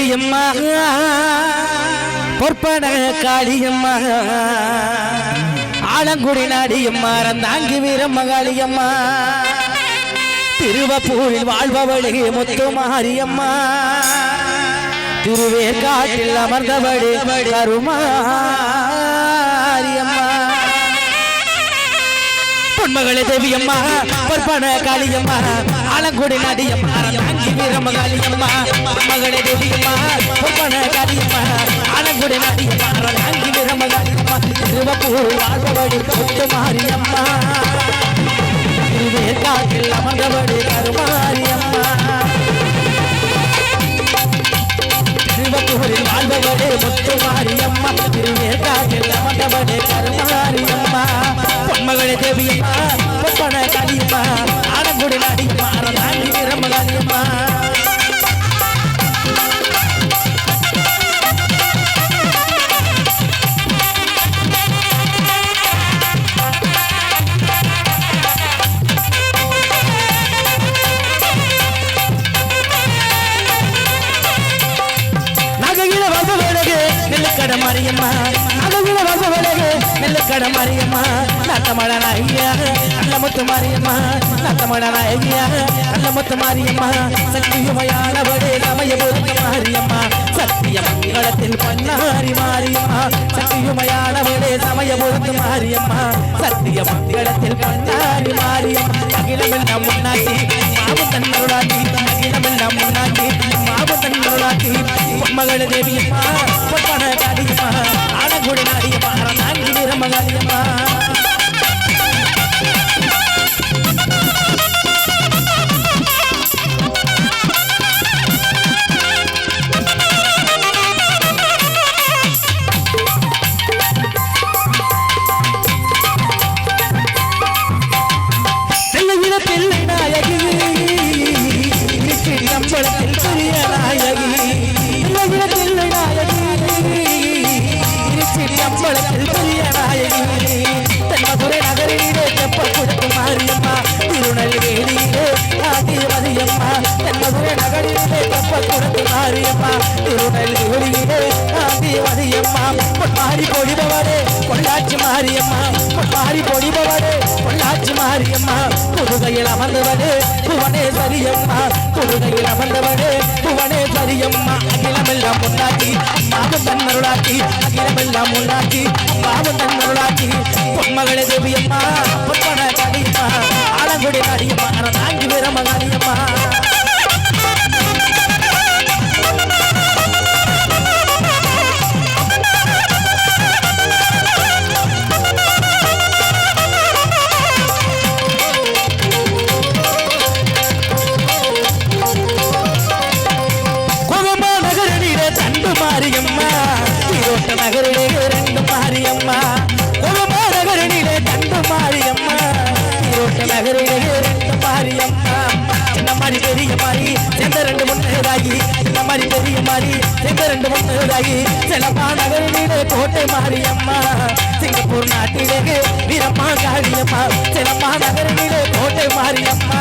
காளியம்மா. பொற்பன காளியம்மா. ஆலங்குடி நாடியம்மா ரந்தாங்கி வீரம்ம காளியம்மா. திருவப்பூரில் வாழ்பவளே முத்து மாரியம்மா திருவேற்காட்டில் அமர்ந்தபடி கருமாரியம்மா. பொன்மகளே தேவியம்மா பொற்பன காளியம்மா ஆலங்குடி நாடியம்மா அங்கி வீரம்ம காளியம்மா பொன்மகளே தேவியம்மா பொற்பன காளியம்மா ஆலங்குடி நடியம்மா அங்கி வீரம்ம திருவப்பூர் மாரியம்மா. திருவேற்காட்டில் கருமாரியம்மா. திருவப்பூரில் முத்து மாரியம்மா. திருவேற்காட்டில் கருமாரியம்மா. பொன்மகளே தேவியம்மா காளியம்மா நெல்லுக்கட மாரியம்மா. அழகுல வச விலகு நெல்லுக்கட மாரியம்மா. நத்தமட நாயகியா நல்ல முத்து மாரியம்மா. நத்தமட நாயகியா நல்ல முத்து மாரியம்மா. சக்தியுமையானவளே சமய பொருத்த மாரியம்மா. சத்திய மங்களத்தில் பன்னாரி மாரியம்மா. சக்தியுமையானவளே சமய பொருத்த மாரியம்மா. சத்திய மங்களத்தில் பன்னாரி மாரியம்மா. அகிலமெல்லாம் முன்னாடி மாவு தன்னருளாட்டி அகிலமெல்லாம் முன்னாடி மாவு தன்னருளாட்டி மகள தேவியம்மா. நாடியம்மா காடியம்மா நாடியம்மா நான்கு வீரம நாடியம்மா மாரியம்மா திருநெல்வேலியிலே ஆதிவதியம்மா பொன்மாரி பொழிபவரே பொள்ளாச்சி மாரியம்மா. பொன்மாரி பொழிபவரே பொள்ளாச்சி மாரியம்மா. புதுகையில் அமர்ந்தவனே புவனேஸ்வரியம்மா. புதுகையில் அமர்ந்தவனே புவனேஸ்வரியம்மா. அகிலமெல்லாம் முன்னாடி அகிலமெல்லாம் பொன்மகளே தேவியம்மா பொற்பன நகரிலே ரெண்டு மாரியம்மா சின்ன மாதிரி பெரிய மாதிரி செந்த ரெண்டு முன்னேறாகி சின்ன மாதிரி பெரிய மாதிரி செந்த ரெண்டு முன்னேறாகி சிலப்பா நகரிலே கோட்டை மாரியம்மா. சிங்கப்பூர் நாட்டிலே வீரம்மா காளியம்மா. சிலப்பா நகரிலே கோட்டை மாரியம்மா.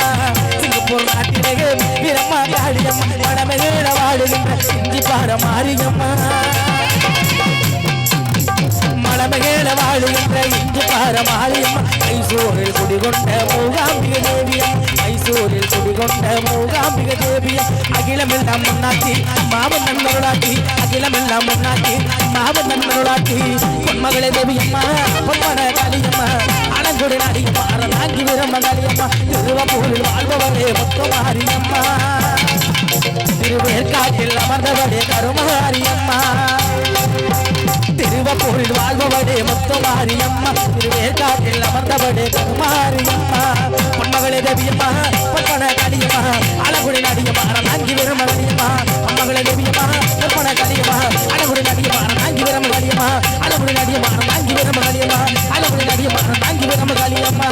சிங்கப்பூர் நாட்டிலே வீரம்மா காளியம்மா. மடமேட வாழுகின்ற இஞ்சி பார மாரியம்மா. மடமேட வாழுகின்ற இஞ்சி பார மாரியம்மா. மைசூரில் குடிகொண்ட மூகாம்பிக தேவியம் மைசூரில் குடிகொண்ட மூகாம்பிக தேவியம் அகிலமெல்லாம் முன்னாக்கி மாவன் நண்பர்களாக்கி அகிலமெல்லாம் முன்னாக்கி மாவன் நண்பர்களாக்கி. பொன்மகளே தேவியம்மா பொன்மன காளியம்மா அலங்குடி நாடியம்மா அரணாங்கி வீரம்ம காளியம்மா திருவப்பூரில் வாழ்பவரே மொத்த மாரியம்மா திருவேற்காட்டில் அமர்ந்தவரே கருமாரியம்மா. ஊரில் வாழ்பவடே மொத்த மாரியம்மா திருவேற்காட்டில் அமர்ந்தபடே கருமாரியம்மா பொன்மகளே தேவியம்மா பொற்பன கடியம்மா அழகுடி நடியம்மா நாங்கி விரும்ப நடியம்மா பொன்மகளே தேவியம்மா பொற்பன கடியம்மா அழகுடி நடியம்மா நாங்கி விரும்ப நடியம்மா அழகுடி நடியம்மா நாங்கி விரும்ப நடியம்மா அழகுடி நடியம்மா நாங்கி விரும்ப நடியம்மா